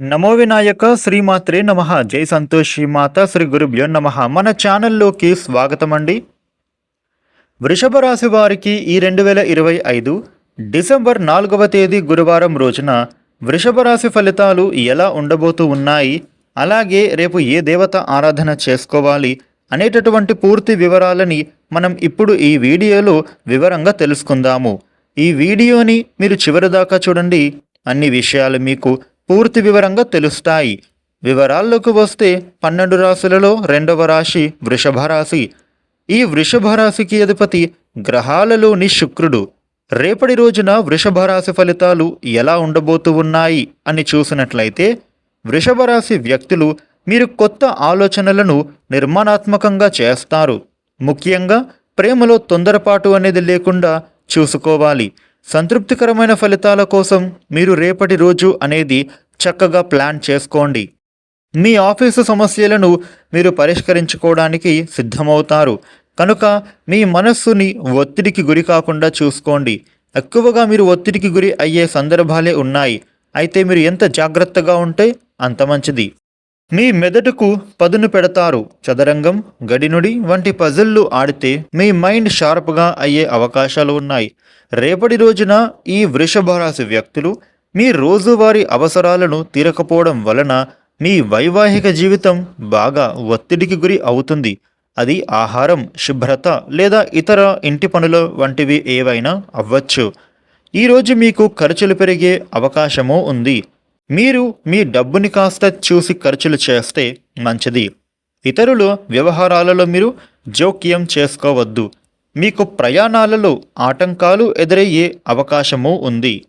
నమో వినాయక శ్రీమాత్రే నమ. జై సంతోషి మాత శ్రీ గురుభ్యో నమ. మన ఛానల్లోకి స్వాగతం అండి వృషభ రాశి వారికి ఈ రెండు వేల ఇరవై ఐదు డిసెంబర్ నాలుగవ తేదీ గురువారం రోజున వృషభ రాశి ఫలితాలు ఎలా ఉండబోతూ ఉన్నాయి? అలాగే రేపు ఏ దేవత ఆరాధన చేసుకోవాలి? అనేటటువంటి పూర్తి వివరాలని మనం ఇప్పుడు ఈ వీడియోలో వివరంగా తెలుసుకుందాము. ఈ వీడియోని మీరు చివరిదాకా చూడండి. అన్ని విషయాలు మీకు పూర్తి వివరంగా తెలుస్తాయి. వివరాల్లోకి వస్తే పన్నెండు రాశులలో రెండవ రాశి వృషభ రాశి. ఈ వృషభ రాశికి అధిపతి గ్రహాలలోని శుక్రుడు. రేపటి రోజున వృషభ రాశి ఫలితాలు ఎలా ఉండబోతూ ఉన్నాయి అని చూసినట్లయితే వృషభ రాశి వ్యక్తులు మీరు కొత్త ఆలోచనలను నిర్మాణాత్మకంగా చేస్తారు. ముఖ్యంగా ప్రేమలో తొందరపాటు అనేది లేకుండా చూసుకోవాలి. సంతృప్తికరమైన ఫలితాల కోసం మీరు రేపటి రోజు అనేది చక్కగా ప్లాన్ చేసుకోండి. మీ ఆఫీసు సమస్యలను మీరు పరిష్కరించుకోవడానికి సిద్ధమవుతారు. కనుక మీ మనస్సుని ఒత్తిడికి గురి కాకుండా చూసుకోండి. ఎక్కువగా మీరు ఒత్తిడికి గురి అయ్యే సందర్భాలే ఉన్నాయి. అయితే మీరు ఎంత జాగ్రత్తగా ఉంటే అంత మంచిది. మీ మెదడుకు పదును పెడతారు. చదరంగం గడినుడి వంటి పజిల్లు ఆడితే మీ మైండ్ షార్ప్గా అయ్యే అవకాశాలు ఉన్నాయి. రేపటి రోజున ఈ వృషభ రాశి వ్యక్తులు మీ రోజువారీ అవసరాలను తీరకపోవడం వలన మీ వైవాహిక జీవితం బాగా ఒత్తిడికి గురి అవుతుంది. అది ఆహారం శుభ్రత లేదా ఇతర ఇంటి పనుల వంటివి ఏవైనా అవ్వచ్చు. ఈరోజు మీకు ఖర్చులు పెరిగే అవకాశమూ ఉంది. మీరు మీ డబ్బుని కాస్త చూసి ఖర్చులు చేస్తే మంచిది. ఇతరుల వ్యవహారాలలో మీరు జోక్యం చేసుకోవద్దు. మీకు ప్రయాణాలలో ఆటంకాలు ఎదురయ్యే అవకాశము ఉంది.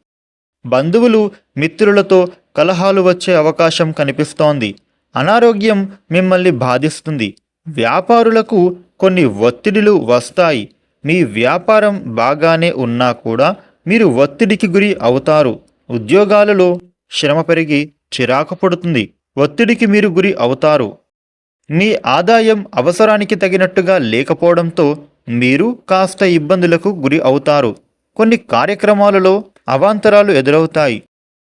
బంధువులు మిత్రులతో కలహాలు వచ్చే అవకాశం కనిపిస్తోంది. అనారోగ్యం మిమ్మల్ని బాధిస్తుంది. వ్యాపారులకు కొన్ని ఒత్తిడిలు వస్తాయి. మీ వ్యాపారం బాగానే ఉన్నా కూడా మీరు ఒత్తిడికి గురి అవుతారు. ఉద్యోగాలలో శ్రమ పెరిగి చిరాకు పడుతుంది. ఒత్తిడికి మీరు గురి అవుతారు. మీ ఆదాయం అవసరానికి తగినట్టుగా లేకపోవడంతో మీరు కాస్త ఇబ్బందులకు గురి అవుతారు. కొన్ని కార్యక్రమాలలో అవాంతరాలు ఎదురవుతాయి.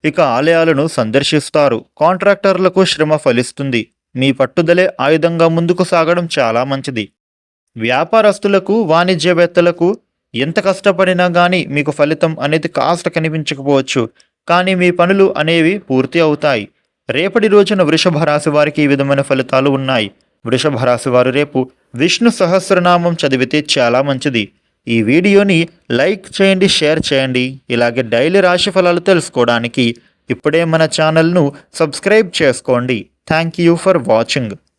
ఇక ఆలయాలను సందర్శిస్తారు. కాంట్రాక్టర్లకు శ్రమ ఫలిస్తుంది. మీ పట్టుదలే ఆయుధంగా ముందుకు సాగడం చాలా మంచిది. వ్యాపారస్తులకు వాణిజ్యవేత్తలకు ఎంత కష్టపడినా కానీ మీకు ఫలితం అనేది కాస్త కనిపించకపోవచ్చు. కానీ మీ పనులు అనేవి పూర్తి అవుతాయి. రేపటి రోజున వృషభ రాశి వారికి ఈ విధమైన ఫలితాలు ఉన్నాయి. వృషభ రాశి వారు రేపు విష్ణు సహస్రనామం చదివితే చాలా మంచిది. ఈ వీడియోని లైక్ చేయండి షేర్ చేయండి. ఇలాగే డైలీ రాశి ఫలాలు తెలుసుకోవడానికి ఇప్పుడే మన ఛానల్ను సబ్స్క్రైబ్ చేసుకోండి. Thank you for watching.